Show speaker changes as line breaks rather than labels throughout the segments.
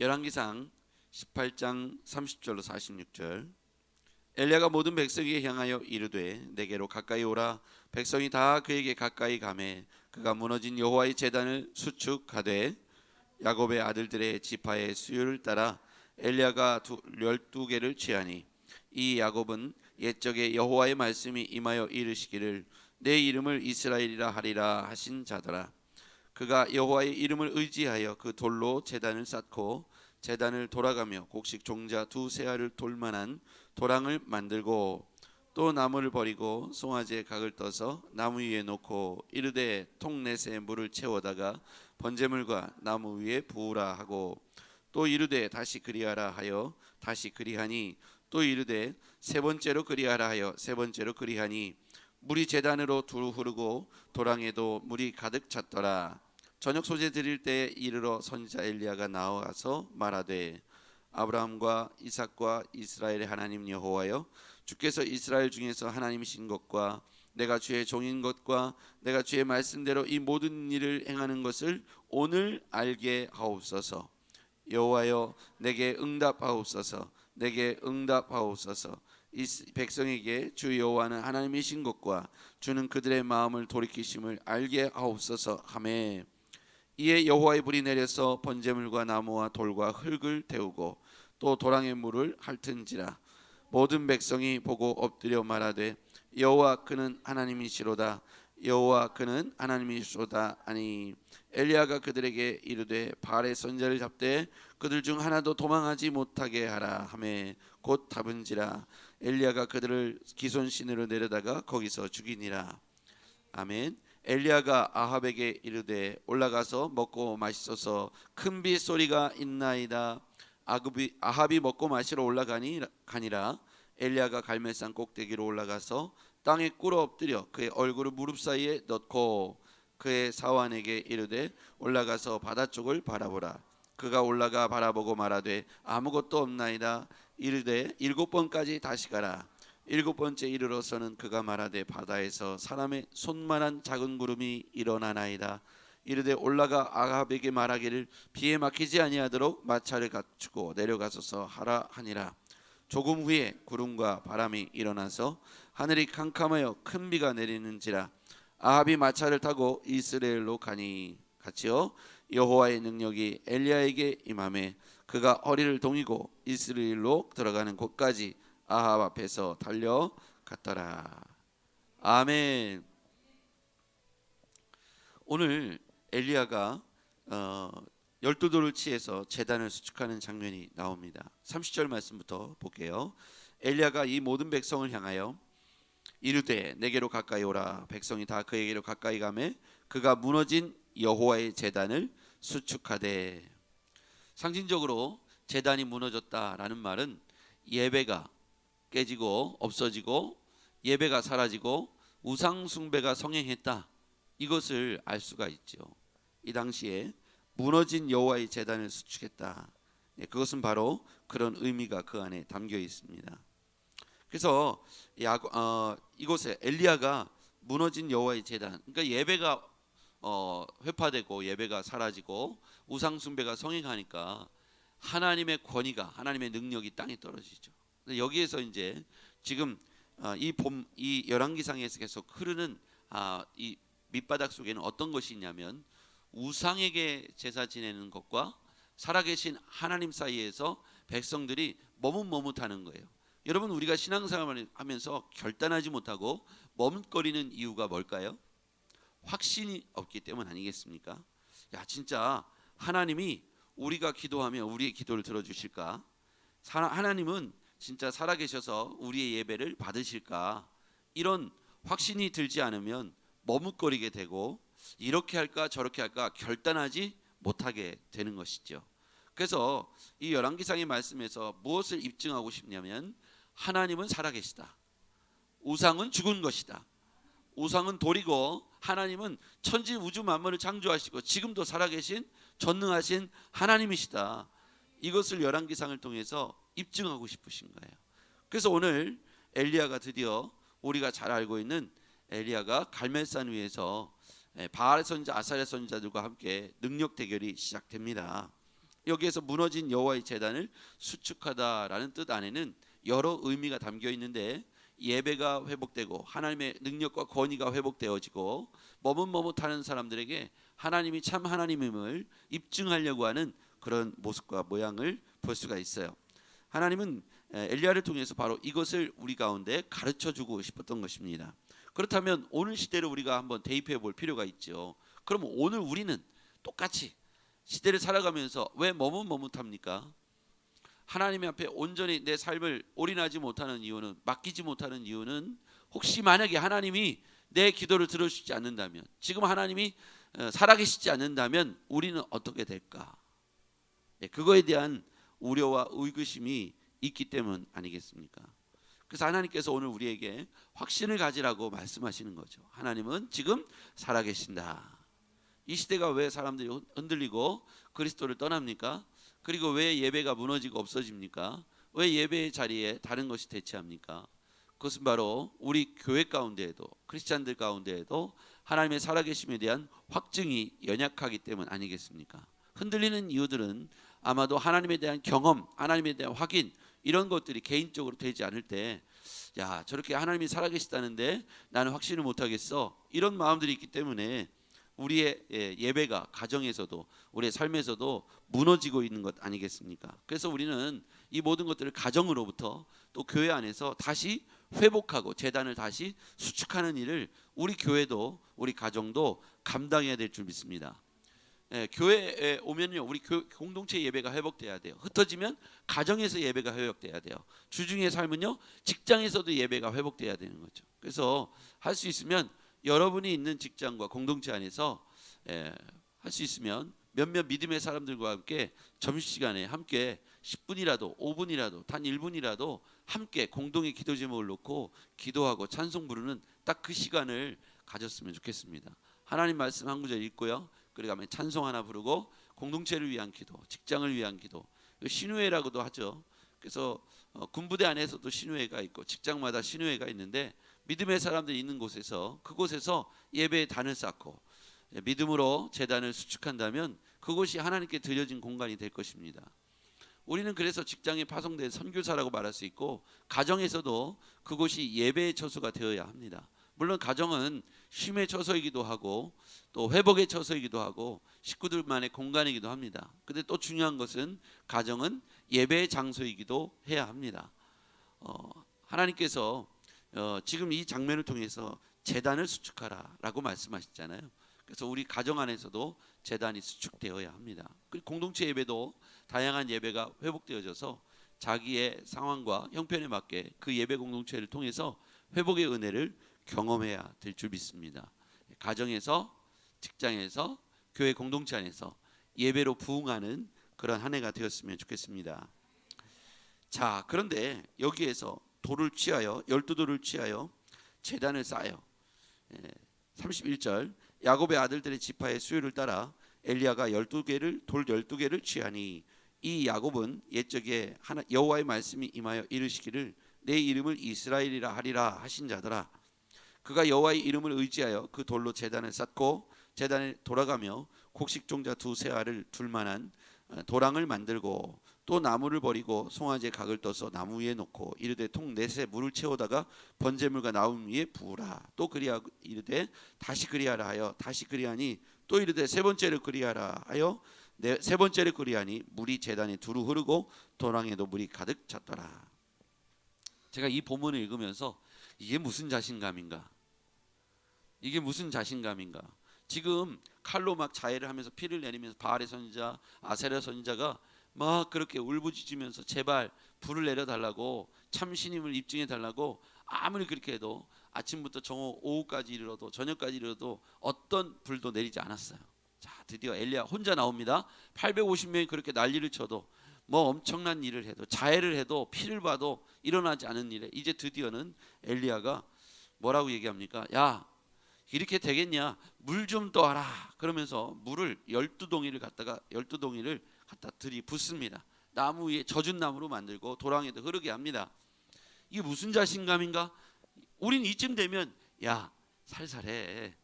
열왕기상 18장 30절로 46절. 엘리야가 모든 백성에게 향하여 이르되 내게로 가까이 오라. 백성이 다 그에게 가까이 가매 그가 무너진 여호와의 제단을 수축하되 야곱의 아들들의 지파의 수요를 따라 엘리야가 두, 열두 개를 취하니 이 야곱은 옛적에 여호와의 말씀이 임하여 이르시기를 내 이름을 이스라엘이라 하리라 하신 자더라 그가 여호와의 이름을 의지하여 그 돌로 제단을 쌓고 제단을 돌아가며 곡식 종자 두 세 알을 돌만한 도랑을 만들고 또 나무를 버리고 송아지의 각을 떠서 나무 위에 놓고 이르되 통넷에 물을 채워다가 번제물과 나무 위에 부으라 하고 또 이르되 다시 그리하라 하여 다시 그리하니 또 이르되 세 번째로 그리하라 하여 세 번째로 그리하니 물이 제단으로 두루 흐르고 도랑에도 물이 가득 찼더라. 저녁 소재 드릴 때 이르러 선지자 엘리야가 나와서 말하되 아브라함과 이삭과 이스라엘의 하나님 여호와여 주께서 이스라엘 중에서 하나님이신 것과 내가 주의 종인 것과 내가 주의 말씀대로 이 모든 일을 행하는 것을 오늘 알게 하옵소서. 여호와여 내게 응답하옵소서. 내게 응답하옵소서 이 백성에게 주 여호와는 하나님이신 것과 주는 그들의 마음을 돌이키심을 알게 하옵소서. 하매 이에 여호와의 불이 내려서 번제물과 나무와 돌과 흙을 태우고 또 도랑의 물을 핥은지라. 모든 백성이 보고 엎드려 말하되 여호와 그는 하나님이시로다. 여호와 그는 하나님이시로다 아니. 엘리야가 그들에게 이르되 바알의 선자를 잡되 그들 중 하나도 도망하지 못하게 하라. 하매 곧 답은지라 엘리야가 그들을 기손신으로 내려다가 거기서 죽이니라. 아멘. 엘리야가 아합에게 이르되 올라가서 먹고 마시소서. 큰 비 소리가 있나이다. 아급이, 아합이 먹고 마시러 올라가니 가니라. 엘리야가 갈멜산 꼭대기로 올라가서 땅에 꿇어 엎드려 그의 얼굴을 무릎 사이에 넣고 그의 사환에게 이르되 올라가서 바다 쪽을 바라보라 그가 올라가 바라보고 말하되 아무것도 없나이다. 이르되 일곱 번까지 다시 가라. 일곱 번째 이르러서는 그가 말하되 바다에서 사람의 손만한 작은 구름이 일어나나이다. 이르되 올라가 아합에게 말하기를 비에 막히지 아니하도록 마차를 갖추고 내려가소서 하라 하니라. 조금 후에 구름과 바람이 일어나서 하늘이 캄캄하여 큰 비가 내리는지라 아합이 마차를 타고 이스라엘로 가니 같이요 여호와의 능력이 엘리야에게 임함에 그가 허리를 동이고 이스라엘로 들어가는 곳까지 아합 앞에서 달려갔더라 아멘 오늘 엘리야가 어, 열두 돌을 치해서 제단을 수축하는 장면이 나옵니다. 30절 말씀부터 볼게요. 엘리야가 이 모든 백성을 향하여 이르되 내게로 가까이 오라 백성이 다 그에게로 가까이 가매 그가 무너진 여호와의 제단을 수축하되 상징적으로 제단이 무너졌다라는 말은 예배가 깨지고 없어지고 예배가 사라지고 우상 숭배가 성행했다 이것을 알 수가 있죠. 이 당시에 무너진 여호와의 제단을 수축했다. 네, 그것은 바로 그런 의미가 그 안에 담겨 있습니다. 그래서 야, 어, 이곳에 엘리야가 무너진 여호와의 제단, 그러니까 예배가 어, 회파되고 예배가 사라지고 우상 숭배가 성행하니까 하나님의 권위가 하나님의 능력이 땅에 떨어지죠. 여기에서 이제 지금 어, 이봄 이 열왕기상에서 계속 흐르는 아, 이 밑바닥 속에는 어떤 것이 있냐면 우상에게 제사 지내는 것과 살아계신 하나님 사이에서 백성들이 머뭇머뭇하는 거예요. 여러분 우리가 신앙생활을 하면서 결단하지 못하고 머뭇거리는 이유가 뭘까요? 확신이 없기 때문 아니겠습니까? 야 진짜 하나님이 우리가 기도하면 우리의 기도를 들어주실까? 하나님은 진짜 살아계셔서 우리의 예배를 받으실까? 이런 확신이 들지 않으면 머뭇거리게 되고 이렇게 할까 저렇게 할까 결단하지 못하게 되는 것이죠. 그래서 이 열왕기상의 말씀에서 무엇을 입증하고 싶냐면 하나님은 살아계시다. 우상은 죽은 것이다. 우상은 돌이고 하나님은 천지 우주 만물을 창조하시고 지금도 살아계신 전능하신 하나님이시다. 이것을 열왕기상을 통해서 입증하고 싶으신 거예요. 그래서 오늘 엘리야가 드디어 우리가 잘 알고 있는 엘리야가 갈멜산 위에서 예, 바알 선자, 아사랴 선자들과 함께 능력 대결이 시작됩니다. 여기에서 무너진 여호와의 제단을 수축하다라는 뜻 안에는 여러 의미가 담겨 있는데 예배가 회복되고 하나님의 능력과 권위가 회복되어지고 머뭇머뭇하는 사람들에게 하나님이 참 하나님임을 입증하려고 하는 그런 모습과 모양을 볼 수가 있어요. 하나님은 엘리야를 통해서 바로 이것을 우리 가운데 가르쳐 주고 싶었던 것입니다. 그렇다면 오늘 시대를 우리가 한번 대입해 볼 필요가 있죠. 그럼 오늘 우리는 똑같이 시대를 살아가면서 왜 머뭇머뭇합니까? 하나님 앞에 온전히 내 삶을 올인하지 못하는 이유는 맡기지 못하는 이유는 혹시 만약에 하나님이 내 기도를 들어주지 않는다면 지금 하나님이 어, 살아계시지 않는다면 우리는 어떻게 될까? 예, 그거에 대한 우려와 의구심이 있기 때문 아니겠습니까? 그래서 하나님께서 오늘 우리에게 확신을 가지라고 말씀하시는 거죠. 하나님은 지금 살아계신다. 이 시대가 왜 사람들이 흔들리고 그리스도를 떠납니까? 그리고 왜 예배가 무너지고 없어집니까? 왜 예배의 자리에 다른 것이 대체합니까? 그것은 바로 우리 교회 가운데에도 크리스찬들 가운데에도 하나님의 살아계심에 대한 확증이 연약하기 때문 아니겠습니까? 흔들리는 이유들은 아마도 하나님에 대한 경험, 하나님에 대한 확인 이런 것들이 개인적으로 되지 않을 때, 야 저렇게 하나님이 살아계시다는데 나는 확신을 못 하겠어 이런 마음들이 있기 때문에 우리의 예, 예배가 가정에서도 우리의 삶에서도 무너지고 있는 것 아니겠습니까? 그래서 우리는 이 모든 것들을 가정으로부터 또 교회 안에서 다시 회복하고 재단을 다시 수축하는 일을 우리 교회도 우리 가정도 감당해야 될 줄 믿습니다. 예, 교회에 오면요 우리 교, 공동체 예배가 회복돼야 돼요. 흩어지면 가정에서 예배가 회복돼야 돼요. 주중의 삶은요 직장에서도 예배가 회복돼야 되는 거죠. 그래서 할 수 있으면 여러분이 있는 직장과 공동체 안에서 예, 할수 있으면 몇몇 믿음의 사람들과 함께 점심시간에 함께 10분이라도 5분이라도 단 1분이라도 함께 공동의 기도 제목을 놓고 기도하고 찬송 부르는 딱 그 시간을 가졌으면 좋겠습니다. 하나님 말씀 한 구절 읽고요. 그리고 가면 찬송 하나 부르고 공동체를 위한 기도, 직장을 위한 기도, 신우회라고도 하죠. 그래서 어, 군부대 안에서도 신우회가 있고 직장마다 신우회가 있는데 믿음의 사람들이 있는 곳에서 그곳에서 예배의 단을 쌓고 예, 믿음으로 재단을 수축한다면 그곳이 하나님께 드려진 공간이 될 것입니다. 우리는 그래서 직장에 파송된 선교사라고 말할 수 있고 가정에서도 그곳이 예배의 처소가 되어야 합니다. 물론 가정은 쉼의 처소이기도 하고 또 회복의 처소이기도 하고 식구들만의 공간이기도 합니다. 근데 또 중요한 것은 가정은 예배의 장소이기도 해야 합니다. 어, 하나님께서 어, 지금 이 장면을 통해서 재단을 수축하라라고 말씀하셨잖아요. 그래서 우리 가정 안에서도 재단이 수축되어야 합니다. 그리고 공동체 예배도 다양한 예배가 회복되어져서 자기의 상황과 형편에 맞게 그 예배 공동체를 통해서 회복의 은혜를 경험해야 될 줄 믿습니다. 가정에서 직장에서 교회 공동체 안에서 예배로 부응하는 그런 한 해가 되었으면 좋겠습니다. 자, 그런데 여기에서 돌을 취하여 열두 돌을 취하여 재단을 쌓아요. 31절 야곱의 아들들의 지파의 수요를 따라 엘리야가 12개를 돌 12개를 취하니 이 야곱은 옛적에 하나 여호와의 말씀이 임하여 이르시기를 내 이름을 이스라엘이라 하리라 하신 자더라 그가 여호와의 이름을 의지하여 그 돌로 제단을 쌓고 제단에 돌아가며 곡식종자 두세 알을 둘 만한 어, 도랑을 만들고 또 나무를 버리고 송아지의 각을 떠서 나무 위에 놓고 이르되 통 넷에 물을 채우다가 번제물과 나무 위에 부으라. 또 그리하 이르되 다시 그리하라 하여 다시 그리하니 또 이르되 세 번째를 그리하라 하여 네, 세 번째를 그리하니 물이 제단에 두루 흐르고 도랑에도 물이 가득 찼더라. 제가 이 본문을 읽으면서 이게 무슨 자신감인가? 이게 무슨 자신감인가? 지금 칼로 막 자해를 하면서 피를 내리면서 바알의 선지자 아세라 선지자가 막 그렇게 울부짖으면서 제발 불을 내려 달라고 참 신임을 입증해 달라고 아무리 그렇게 해도 아침부터 정오 오후까지 이르러도 저녁까지 이르러도 어떤 불도 내리지 않았어요. 자, 드디어 엘리야 혼자 나옵니다. 850명이 그렇게 난리를 쳐도 뭐 엄청난 일을 해도 자해를 해도 피를 봐도 일어나지 않은 일에 이제 드디어는 엘리야가 뭐라고 얘기합니까? 야, 이렇게 되겠냐? 물 좀 떠와라. 그러면서 물을 열두 동이를 갖다가 열두 동이를 갖다 들이붓습니다. 나무 위에 젖은 나무로 만들고 도랑에도 흐르게 합니다. 이게 무슨 자신감인가? 우린 이쯤 되면 야 살살해.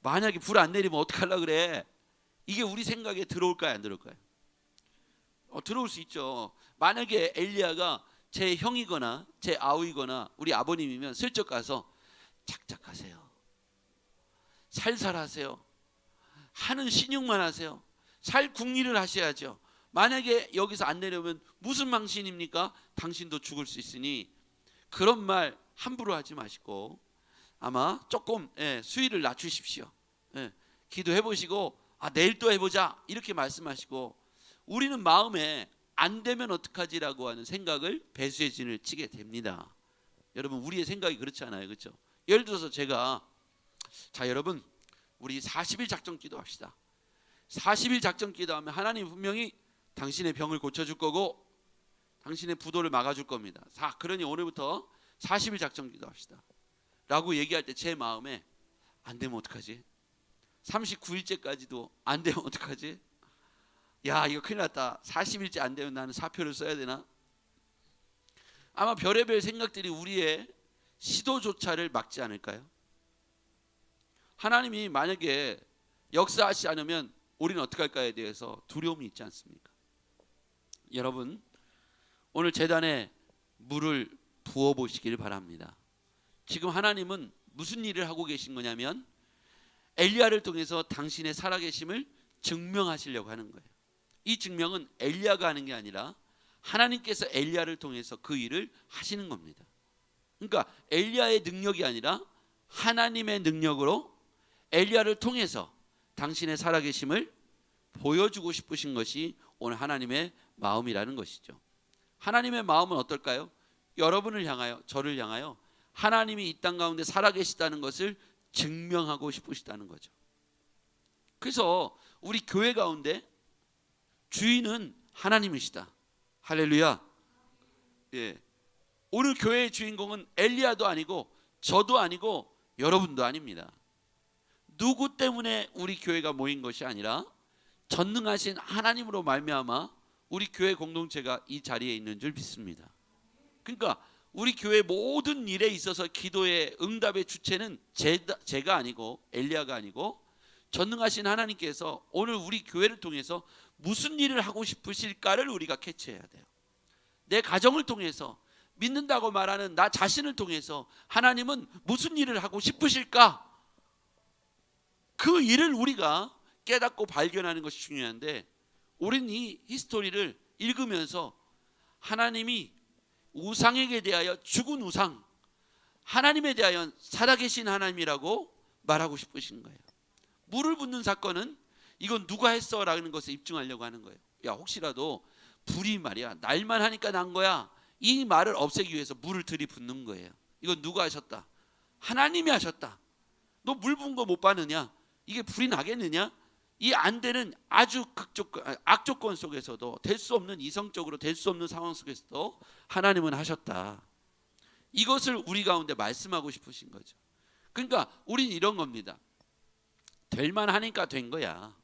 만약에 불 안 내리면 어떡하려 그래? 이게 우리 생각에 들어올까요 안 들어올까요? 어, 들어올 수 있죠. 만약에 엘리야가 제 형이거나 제 아우이거나 우리 아버님이면 슬쩍 가서 착착하세요. 살살하세요. 하는 신용만 하세요. 살 궁리를 하셔야죠. 만약에 여기서 안 내려면 무슨 망신입니까? 당신도 죽을 수 있으니 그런 말 함부로 하지 마시고 아마 조금 예, 수위를 낮추십시오. 예, 기도해 보시고 아 내일 또 해보자 이렇게 말씀하시고 우리는 마음에 안 되면 어떡하지라고 하는 생각을 배수의 진을 치게 됩니다. 여러분 우리의 생각이 그렇지 않아요, 그렇죠? 예를 들어서 제가 자 여러분 우리 40일 작전 기도합시다. 40일 작전 기도하면 하나님 분명히 당신의 병을 고쳐줄 거고 당신의 부도를 막아줄 겁니다. 자 그러니 오늘부터 40일 작전 기도합시다. 라고 얘기할 때 제 마음에 안 되면 어떡하지? 39일째까지도 안 되면 어떡하지? 야 이거 큰일 났다. 40일째 안 되면 나는 사표를 써야 되나? 아마 별의별 생각들이 우리의 시도조차를 막지 않을까요? 하나님이 만약에 역사하지 않으면 우리는 어떻게 할까에 대해서 두려움이 있지 않습니까? 여러분 오늘 재단에 물을 부어 보시길 바랍니다. 지금 하나님은 무슨 일을 하고 계신 거냐면 엘리야를 통해서 당신의 살아계심을 증명하시려고 하는 거예요. 이 증명은 엘리야가 하는 게 아니라 하나님께서 엘리야를 통해서 그 일을 하시는 겁니다. 그러니까 엘리야의 능력이 아니라 하나님의 능력으로 엘리야를 통해서 당신의 살아계심을 보여주고 싶으신 것이 오늘 하나님의 마음이라는 것이죠. 하나님의 마음은 어떨까요? 여러분을 향하여 저를 향하여 하나님이 이 땅 가운데 살아계시다는 것을 증명하고 싶으시다는 거죠. 그래서 우리 교회 가운데 주인은 하나님이시다. 할렐루야. 예. 오늘 교회의 주인공은 엘리야도 아니고 저도 아니고 여러분도 아닙니다. 누구 때문에 우리 교회가 모인 것이 아니라 전능하신 하나님으로 말미암아 우리 교회 공동체가 이 자리에 있는 줄 믿습니다. 그러니까 우리 교회 모든 일에 있어서 기도의 응답의 주체는 제, 제가 아니고 엘리야가 아니고 전능하신 하나님께서 오늘 우리 교회를 통해서 무슨 일을 하고 싶으실까를 우리가 캐치해야 돼요. 내 가정을 통해서 믿는다고 말하는 나 자신을 통해서 하나님은 무슨 일을 하고 싶으실까? 그 일을 우리가 깨닫고 발견하는 것이 중요한데 우리는 이 히스토리를 읽으면서 하나님이 우상에게 대하여 죽은 우상, 하나님에 대하여 살아계신 하나님이라고 말하고 싶으신 거예요. 물을 붓는 사건은 이건 누가 했어 라는 것을 입증하려고 하는 거예요. 야 혹시라도 불이 말이야 날만 하니까 난 거야. 이 말을 없애기 위해서 물을 들이붓는 거예요. 이건 누가 하셨다? 하나님이 하셨다. 너물 부은 거못 봤느냐? 이게 불이 나겠느냐? 이 안 되는 아주 극조건, 악조건 속에서도 될 수 없는 이성적으로 될 수 없는 상황 속에서도 하나님은 하셨다. 이것을 우리 가운데 말씀하고 싶으신 거죠. 그러니까 우린 이런 겁니다. 될 만 하니까 된 거야.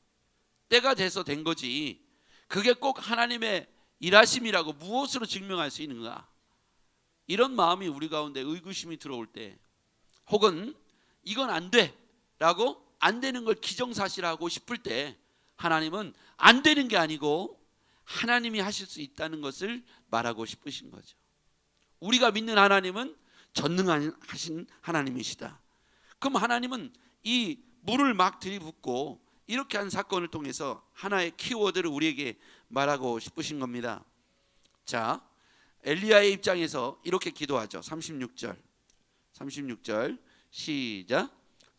때가 돼서 된 거지. 그게 꼭 하나님의 일하심이라고 무엇으로 증명할 수 있는가? 이런 마음이 우리 가운데 의구심이 들어올 때 혹은 이건 안 돼라고 안 되는 걸 기정사실하고 싶을 때 하나님은 안 되는 게 아니고 하나님이 하실 수 있다는 것을 말하고 싶으신 거죠. 우리가 믿는 하나님은 전능하신 하나님이시다. 그럼 하나님은 이 물을 막 들이붓고 이렇게 한 사건을 통해서 하나의 키워드를 우리에게 말하고 싶으신 겁니다. 자, 엘리야의 입장에서 이렇게 기도하죠. 36절. 36절. 시작.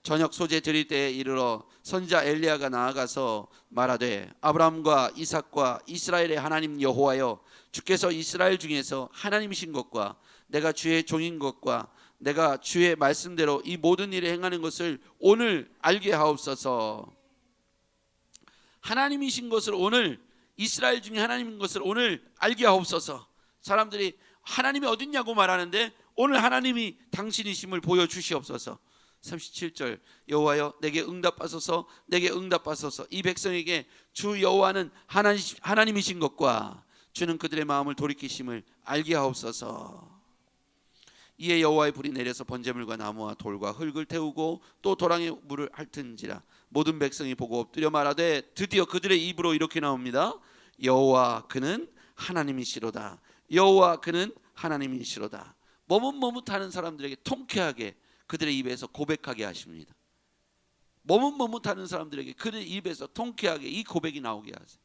저녁 소재 드릴 때에 이르러 선자 엘리야가 나아가서 말하되 아브라함과 이삭과 이스라엘의 하나님 여호와여 주께서 이스라엘 중에서 하나님이신 것과 내가 주의 종인 것과 내가 주의 말씀대로 이 모든 일을 행하는 것을 오늘 알게 하옵소서. 하나님이신 것을 오늘 이스라엘 중에 하나님인 것을 오늘 알게 하옵소서. 사람들이 하나님이 어딨냐고 말하는데 오늘 하나님이 당신이심을 보여 주시옵소서. 37절 여호와여 내게 응답하소서 내게 응답하소서 이 백성에게 주 여호와는 하나님, 하나님이신 것과 주는 그들의 마음을 돌이키심을 알게 하옵소서 이에 여호와의 불이 내려서 번제물과 나무와 돌과 흙을 태우고 또 도랑에 물을 핥은지라 모든 백성이 보고 엎드려 말하되 드디어 그들의 입으로 이렇게 나옵니다 여호와 그는 하나님이시로다. 여호와 그는 하나님이시로다. 머뭇머뭇하는 사람들에게 통쾌하게 그들의 입에서 고백하게 하십니다. 머뭇머뭇하는 사람들에게 그들의 입에서 통쾌하게 이 고백이 나오게 하세요.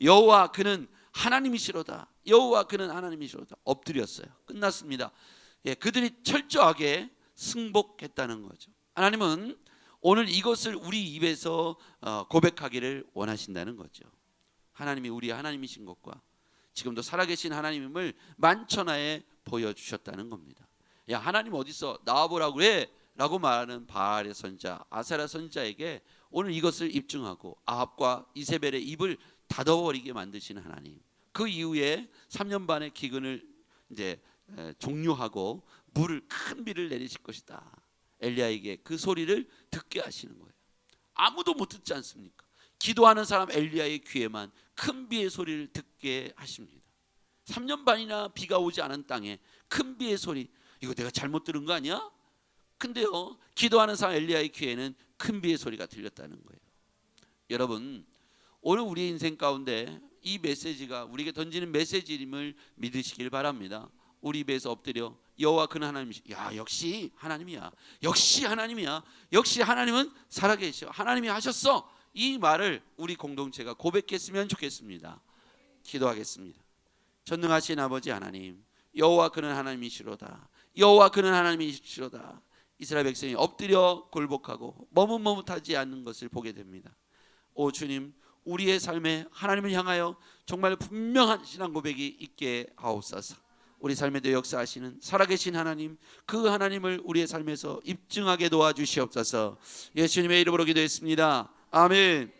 여호와 그는 하나님이시로다. 여호와 그는 하나님이시로다. 엎드렸어요. 끝났습니다. 예, 그들이 철저하게 승복했다는 거죠. 하나님은 오늘 이것을 우리 입에서 어, 고백하기를 원하신다는 거죠. 하나님이 우리 하나님이신 것과 지금도 살아계신 하나님임을 만천하에 보여주셨다는 겁니다. 야 하나님 어디 있어 나와보라고 그래 라고 말하는 바알의 선자 아사라 선자에게 오늘 이것을 입증하고 아합과 이세벨의 입을 닫아버리게 만드신 하나님. 그 이후에 3년 반의 기근을 이제 에, 종료하고 물을 큰 비를 내리실 것이다. 엘리야에게 그 소리를 듣게 하시는 거예요. 아무도 못 듣지 않습니까? 기도하는 사람 엘리야의 귀에만 큰 비의 소리를 듣게 하십니다. 3년 반이나 비가 오지 않은 땅에 큰 비의 소리 이거 내가 잘못 들은 거 아니야? 근데요 기도하는 사람 엘리야의 귀에는 큰 비의 소리가 들렸다는 거예요. 여러분 오늘 우리 인생 가운데 이 메시지가 우리에게 던지는 메시지임을 믿으시길 바랍니다. 우리 입에서 엎드려 여호와 그는 하나님이시. 야 역시 하나님이야. 역시 하나님이야. 역시 하나님은 살아계셔. 하나님이 하셨어. 이 말을 우리 공동체가 고백했으면 좋겠습니다. 기도하겠습니다. 전능하신 아버지 하나님 여호와 그는 하나님이시로다. 여호와 그는 하나님이시로다. 이스라엘 백성이 엎드려 굴복하고 머뭇머뭇하지 않는 것을 보게 됩니다. 오 주님, 우리의 삶에 하나님을 향하여 정말 분명한 신앙 고백이 있게 하옵소서. 우리 삶에도 역사하시는 살아계신 하나님, 그 하나님을 우리의 삶에서 입증하게 도와주시옵소서. 예수님의 이름으로 기도했습니다. 아멘.